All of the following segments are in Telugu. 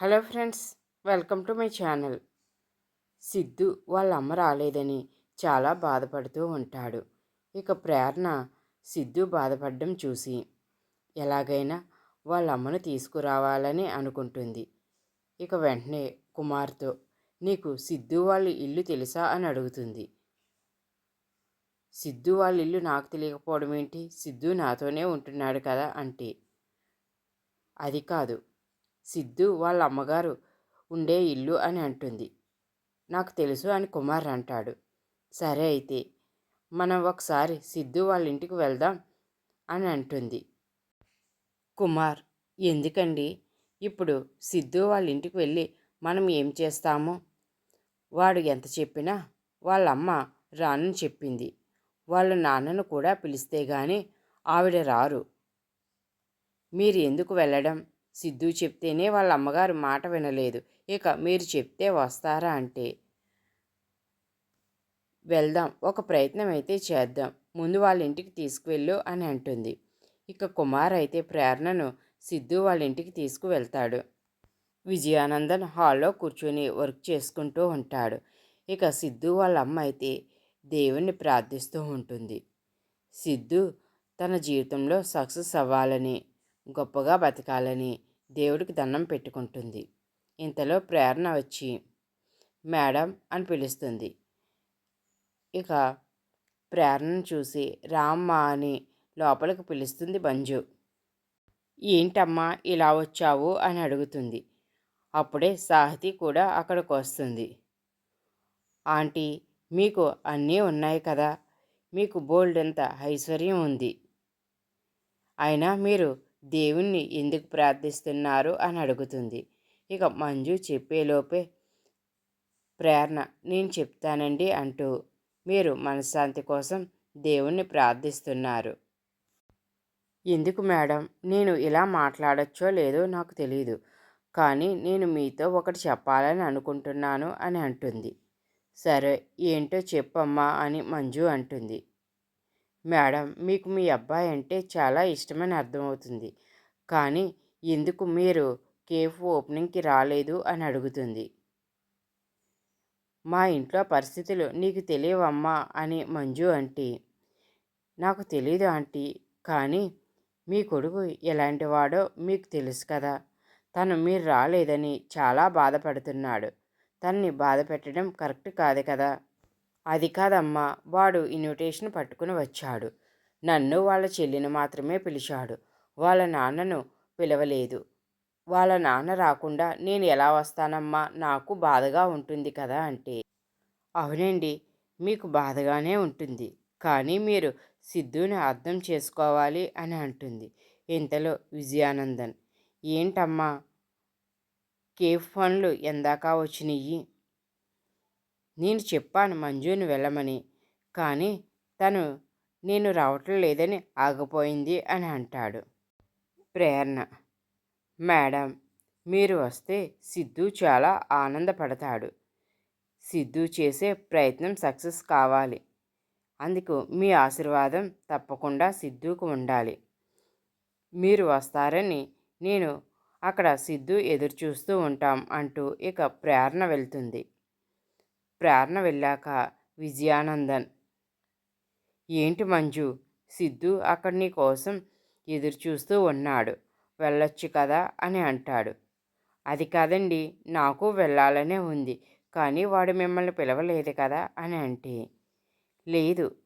Hello friends welcome to my channel. Siddhu వాళ్ళ అమ్మ రాలేదని చాలా బాధపడుతూ ఉంటాడు. ఇక ప్రేరణ సిద్ధు బాధపడడం చూసి ఎలాగైనా వాళ్ళ అమ్మను తీసుకురావాలని అనుకుంటుంది. ఇక వెంటనే కుమార్తో నీకు సిద్ధు వాళ్ళ ఇల్లు తెలుసా అని అడుగుతుంది. సిద్ధు వాళ్ళ ఇల్లు నాకు తెలియకపోవడం ఏంటి సిద్ధు నాతోనే ఉంటున్నాడు కదా అంటే అది కాదు. సిద్ధు వాళ్ళ అమ్మగారు ఉండే ఇల్లు అని అంటుంది. నాకు తెలుసు అని కుమార్ అంటాడు. సరే అయితే మనం ఒకసారి సిద్ధు వాళ్ళ ఇంటికి వెళ్దాం అని అంటుంది. కుమార్ ఎందుకండి? ఇప్పుడు సిద్ధు వాళ్ళ ఇంటికి వెళ్ళి మనం ఏం చేస్తామో? వాడు ఎంత చెప్పినా వాళ్ళ అమ్మ రానని చెప్పింది. వాళ్ళ నాన్నను కూడా పిలిస్తే గాని ఆవిడ రారు. మీరు ఎందుకు వెళ్ళడం? సిద్ధు చెప్తేనే వాళ్ళ అమ్మగారు మాట వినలేదు. ఇక మీరు చెప్తే వస్తారా అంటే వెళ్దాం ఒక ప్రయత్నం అయితే చేద్దాం ముందు వాళ్ళ ఇంటికి తీసుకువెళ్ళు అని అంటుంది. ఇక కుమార్ అయితే ప్రేరణను సిద్ధు వాళ్ళ ఇంటికి తీసుకువెళ్తాడు. విజయానందన్ హాల్లో కూర్చొని వర్క్ చేసుకుంటూ ఉంటాడు. ఇక సిద్ధు వాళ్ళ అమ్మ అయితే దేవుణ్ణి ప్రార్థిస్తూ ఉంటుంది. సిద్ధు తన జీవితంలో సక్సెస్ అవ్వాలని గొప్పగా బతకాలని దేవుడికి దండం పెట్టుకుంటుంది. ఇంతలో ప్రేరణ వచ్చి మేడం అని పిలుస్తుంది. ఇక ప్రేరణను చూసి రామ్మ అని లోపలికి పిలుస్తుంది మంజు ఏంటమ్మా ఇలా వచ్చావు? అని అడుగుతుంది. అప్పుడే సాహితి కూడా అక్కడికి వస్తుంది. ఆంటీ మీకు అన్నీ ఉన్నాయి కదా? మీకు బోల్డ్ అంత ఐశ్వర్యం ఉంది. అయినా మీరు దేవుణ్ణి ఎందుకు ప్రార్థిస్తున్నారు అని అడుగుతుంది. ఇక మంజు చెప్పేలోపే ప్రేరణ నేను చెప్తానండి అంటూ మీరు మనశ్శాంతి కోసం దేవుణ్ణి ప్రార్థిస్తున్నారు. ఎందుకు మేడం? నేను ఇలా మాట్లాడచ్చో లేదో నాకు తెలియదు కానీ నేను మీతో ఒకటి చెప్పాలని అనుకుంటున్నాను అని అంటుంది. సరే ఏంటో చెప్పమ్మా అని మంజు అంటుంది. మేడం మీకు మీ అబ్బాయి అంటే చాలా ఇష్టమని అర్థమవుతుంది. కానీ ఎందుకు మీరు కేఫ్ ఓపెనింగ్కి రాలేదు అని అడుగుతుంది. మా ఇంట్లో పరిస్థితులు నీకు తెలియవమ్మా అని మంజు ఆంటీ నాకు తెలియదు ఆంటీ కానీ మీ కొడుకు ఎలాంటి వాడో మీకు తెలుసు కదా. తను మీరు రాలేదని చాలా బాధపడుతున్నాడు. తన్ని బాధ పెట్టడం కరెక్ట్ కాదు కదా. అది కాదమ్మా వాడు ఇన్విటేషన్ పట్టుకుని వచ్చాడు. నన్ను వాళ్ళ చెల్లిని మాత్రమే పిలిచాడు. వాళ్ళ నాన్నను పిలవలేదు. వాళ్ళ నాన్న రాకుండా నేను ఎలా వస్తానమ్మా? నాకు బాధగా ఉంటుంది కదా అంటే. అవునండి మీకు బాధగానే ఉంటుంది. కానీ మీరు సిద్ధుని అర్థం చేసుకోవాలి అని అంటుంది. ఇంతలో విజయానందన్. ఏంటమ్మా? కేఫ్ ఫండ్లు ఎందాక వచ్చినాయి నేను చెప్పాను మంజుని వెళ్ళమని కానీ తను నేను రావటం లేదని ఆగిపోయింది అని అంటాడు. ప్రేరణ. మేడం మీరు వస్తే సిద్ధు చాలా ఆనందపడతాడు. సిద్ధు చేసే ప్రయత్నం సక్సెస్ కావాలి. అందుకు మీ ఆశీర్వాదం తప్పకుండా సిద్ధుకు ఉండాలి. మీరు వస్తారని నేను అక్కడ సిద్ధు ఎదురు చూస్తూ ఉంటాం అంటూ ఇక ప్రేరణ వెళ్తుంది. ప్రేరణ వెళ్ళాక విజయానందన్. ఏంటి మంజు? సిద్ధు అక్కడ నీ కోసం ఎదురు చూస్తూ ఉన్నాడు. వెళ్ళొచ్చు కదా? అని అంటాడు. అది కాదండి. నాకు వెళ్ళాలనే ఉంది. కానీ వాడు మిమ్మల్ని పిలవలేదు కదా? అని అంటే లేదు.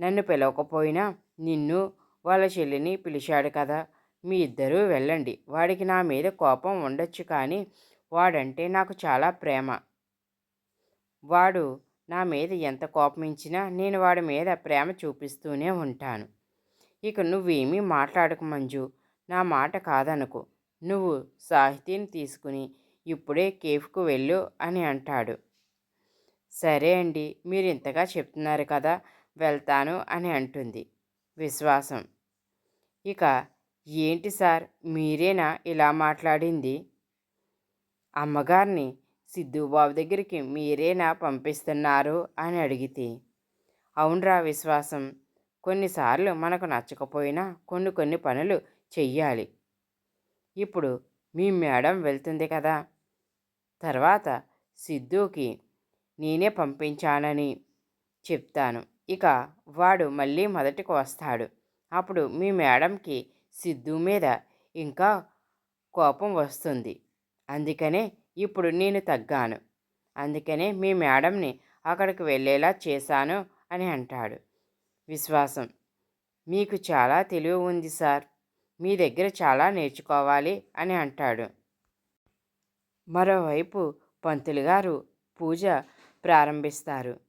నన్ను పిలవకపోయినా నిన్ను వాళ్ళ చెల్లిని పిలిచాడు కదా. మీ ఇద్దరూ వెళ్ళండి. వాడికి నా మీద కోపం ఉండొచ్చు కానీ వాడంటే నాకు చాలా ప్రేమ. వాడు నా మీద ఎంత కోపమించినా నేను వాడి మీద ప్రేమ చూపిస్తూనే ఉంటాను. ఇక నువ్వేమీ మాట్లాడకు మంజు. నా మాట కాదనుకో. నువ్వు సాహితీని తీసుకుని ఇప్పుడే కేఫ్కు వెళ్ళు అని అంటాడు. సరే అండి మీరు ఇంతగా చెప్తున్నారు కదా వెళ్తాను అని అంటుంది. విశ్వాసం. ఇక ఏంటి సార్ మీరేనా ఇలా మాట్లాడింది? అమ్మగారిని సిద్ధుబాబు దగ్గరికి మీరేనా పంపిస్తున్నారు? అని అడిగితే అవునరా విశ్వాసం. కొన్నిసార్లు మనకు నచ్చకపోయినా కొన్ని కొన్ని పనులు చెయ్యాలి. ఇప్పుడు మీ మేడం వెళ్తుంది కదా. తర్వాత సిద్ధుకి నేనే పంపించానని చెప్తాను. ఇక వాడు మళ్ళీ మొదటికి వస్తాడు. అప్పుడు మీ మేడంకి సిద్ధు మీద ఇంకా కోపం వస్తుంది. అందుకనే ఇప్పుడు నేను తగ్గాను. అందుకనే మీ మేడంని అక్కడికి వెళ్ళేలా చేశాను అని అంటాడు. విశ్వాసం. మీకు చాలా తెలివి ఉంది సార్. మీ దగ్గర చాలా నేర్చుకోవాలి అని అంటాడు. మరోవైపు పంతులు గారు పూజ ప్రారంభిస్తారు.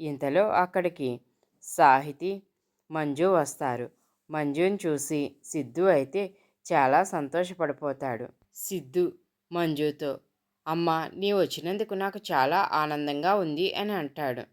ఇంతలో అక్కడికి సాహితి మంజు వస్తారు. మంజుని చూసి సిద్ధు అయితే చాలా సంతోషపడిపోతాడు. సిద్ధు మంజుతో అమ్మ నీ వచ్చినందుకు నాకు చాలా ఆనందంగా ఉంది అని అంటాడు.